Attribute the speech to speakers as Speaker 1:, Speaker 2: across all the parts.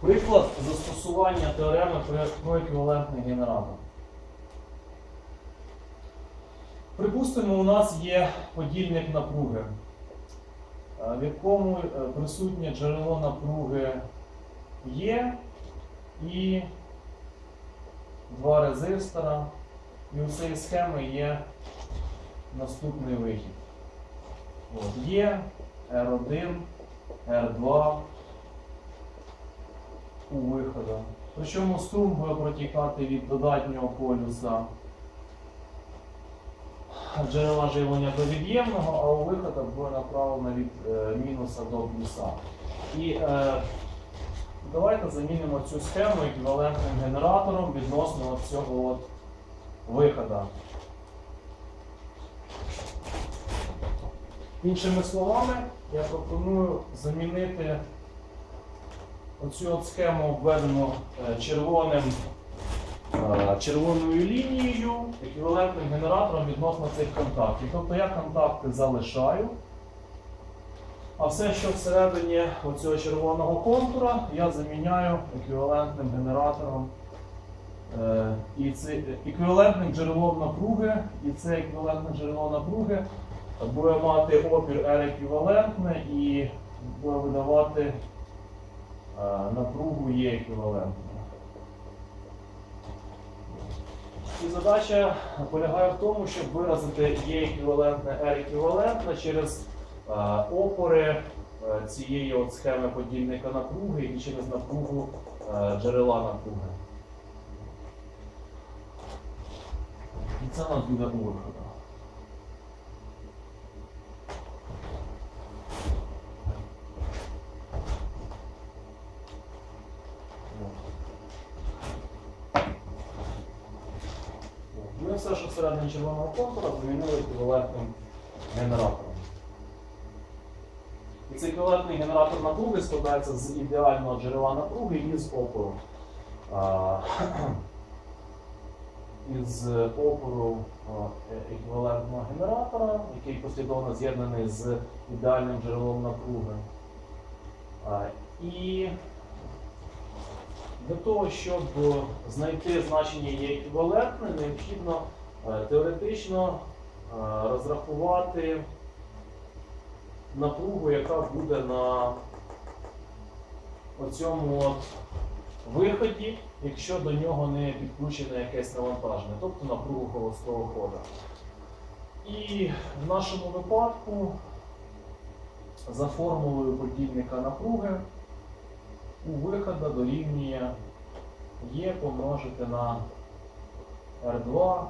Speaker 1: Приклад застосування теореми про- еквівалентний генератор. Припустимо, у нас є подільник напруги, е, в якому е, присутнє джерело напруги є і два резистора. І у цієї схеми є наступний вихід. Є R1, R2 у виходу. Причому струм буде протікати від додатнього полюса джерела живлення до від'ємного, а у виходах буде направлено від е, мінуса до плюса. І е, давайте замінимо цю схему еквівалентним генератором відносно цього от виходу. Іншими словами, я пропоную замінити оцю от схему обведену е, червоним, е, червоною лінією, еквівалентним генератором відносно цих контактів. Тобто я контакти залишаю, а все, що всередині оцього червоного контура, я заміняю еквівалентним генератором. Е, І це еквівалентним джерелом напруги, і це еквівалентне джерело напруги буде мати опір R еквівалентне і буде видавати напругу E еквівалентну. І задача полягає в тому, щоб виразити E еквівалентне R еквівалентне через опори цієї от схеми подільника напруги і через напругу джерела напруги. І це у нас буде виходу. Ми все, що всередині червоного контура, замінили еквівалентним генератором. І цей еквівалентний генератор напруги складається з ідеального джерела напруги і з опору. Із опору е- еквівалентного генератора, який послідовно з'єднаний з ідеальним джерелом напруги. І для того, щоб знайти значення є еквівалентне, необхідно е, теоретично е, розрахувати напругу, яка буде на оцьому от виході, якщо до нього не підключене якесь навантаження, тобто напругу холостого хода. І в нашому випадку за формулою подільника напруги у виходу дорівнює Е помножити на R2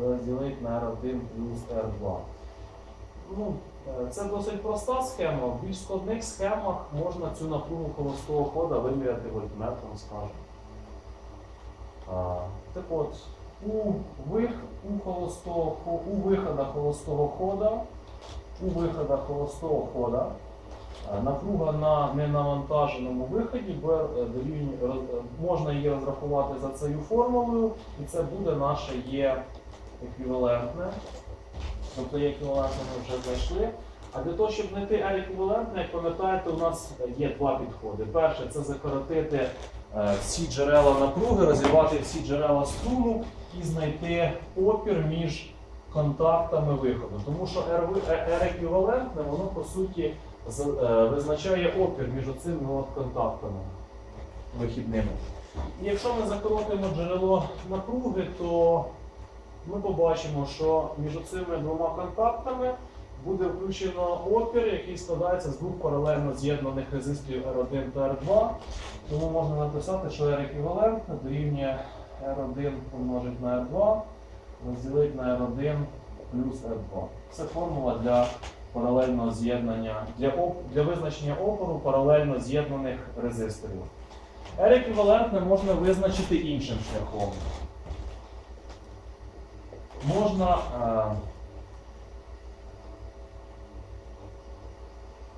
Speaker 1: розділити на R1 плюс R2. Ну, е, це досить проста схема. В більш складних схемах можна цю напругу холостого хода виміряти вольтметром, скажімо. Так от, у, вих, у, холостого, у виходах холостого хода, у виходах холостого хода Напруга на ненавантаженому виході е, е, можна її розрахувати за цією формулою, і це буде наше Є еквівалентне. Тобто є еквівалентне ми вже знайшли. А для того, щоб знайти R еквівалентне, як пам'ятаєте, у нас є два підходи. Перше це закоротити е, всі джерела напруги, розірвати всі джерела струму і знайти опір між контактами виходу. Тому що R, е, еквівалентне, воно по суті е, визначає опір між оцими от контактами вихідними. І якщо ми закоротимо джерело напруги, то ми побачимо, що між цими двома контактами буде включено опір, який складається з двох паралельно з'єднаних резисторів R1 та R2. Тому можна написати, що R еквівалентне дорівнює R1 помножить на R2, розділити на R1 плюс R2. Це формула для паралельного з'єднання для, для визначення опору паралельно з'єднаних резисторів. R еквівалентне можна визначити іншим шляхом. Можна е,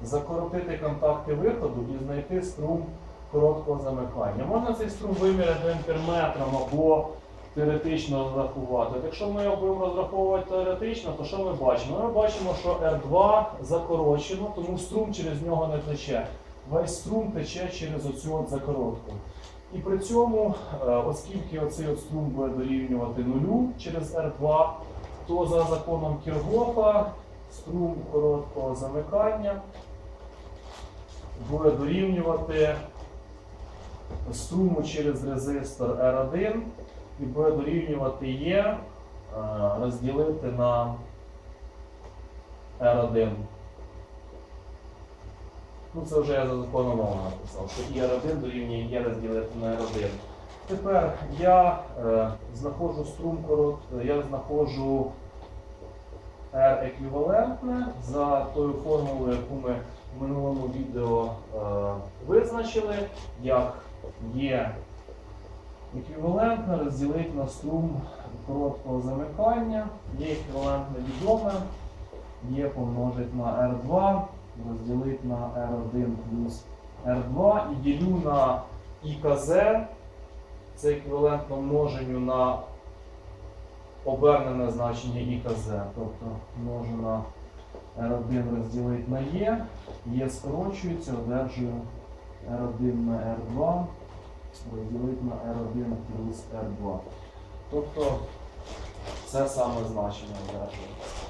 Speaker 1: закоротити контакти виходу і знайти струм короткого замикання. Можна цей струм виміряти амперметром або теоретично розрахувати. Якщо ми його будемо розраховувати теоретично, то що ми бачимо? Ми бачимо, що R2 закорочено, тому струм через нього не тече. весь струм тече через оцю от закоротку. І при цьому, е, оскільки оцей от струм буде дорівнювати нулю через R2, то за законом Кіргофа струм короткого замикання буде дорівнювати струму через резистор R1 і буде дорівнювати Е е, розділити на R1. Ну, це вже я за законом написав, що і R1 дорівнює Е розділити на R1. Тепер я е, знаходжу струм корот, я знаходжу R еквівалентне за тою формулою, яку ми в минулому відео е, визначили, як є еквівалентне розділити на струм короткого замикання, є еквівалентне відоме, є помножить на R2, розділити на R1 плюс R2 і ділю на ІКЗ, це еквівалентно множенню на обернене значення ІКЗ, тобто множу на R1 розділити на Е, Е скорочується, одержую R1 на R2 розділити на R1 плюс R2. Тобто це саме значення одержується.